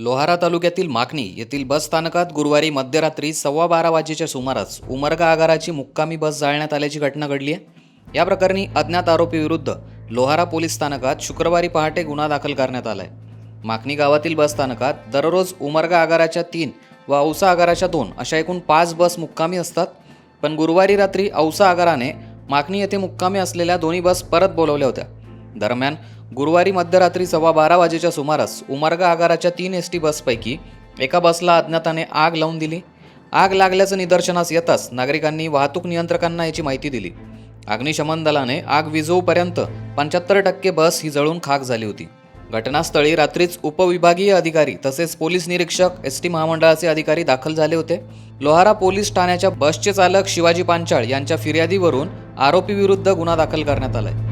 लोहारा तालुक्यातील माकणी येथील बस स्थानकात गुरुवारी मध्यरात्री सव्वा बारा वाजेच्या सुमारास उमरगा आगाराची मुक्कामी बस जाळण्यात आल्याची घटना घडली आहे. या प्रकरणी अज्ञात आरोपीविरुद्ध लोहारा पोलीस स्थानकात शुक्रवारी पहाटे गुन्हा दाखल करण्यात आला आहे माकणी गावातील बस स्थानकात दररोज उमरगा आगाराच्या तीन व औसा आगाराच्या दोन अशा एकूण पाच बस मुक्कामी असतात. पण गुरुवारी रात्री औसा आगाराने माकणी येथे मुक्कामी असलेल्या दोन्ही बस परत बोलवल्या होत्या. दरम्यान गुरुवारी मध्यरात्री सव्वा बारा वाजेच्या सुमारास उमार्गा आगाराच्या तीन एस टी बसपैकी एका बसला अज्ञाताने आग लावून दिली. आग लागल्याचं निदर्शनास येताच नागरिकांनी वाहतूक नियंत्रकांना याची माहिती दिली. अग्निशमन दलाने आग विझवूपर्यंत पंच्याहत्तर टक्के बस ही जळून खाक झाली होती. घटनास्थळी रात्रीच उपविभागीय अधिकारी तसेच पोलीस निरीक्षक एस टी महामंडळाचे अधिकारी दाखल झाले होते. लोहारा पोलीस ठाण्याच्या बसचे चालक शिवाजी पांचाळ यांच्या फिर्यादीवरून आरोपीविरुद्ध गुन्हा दाखल करण्यात आलाय.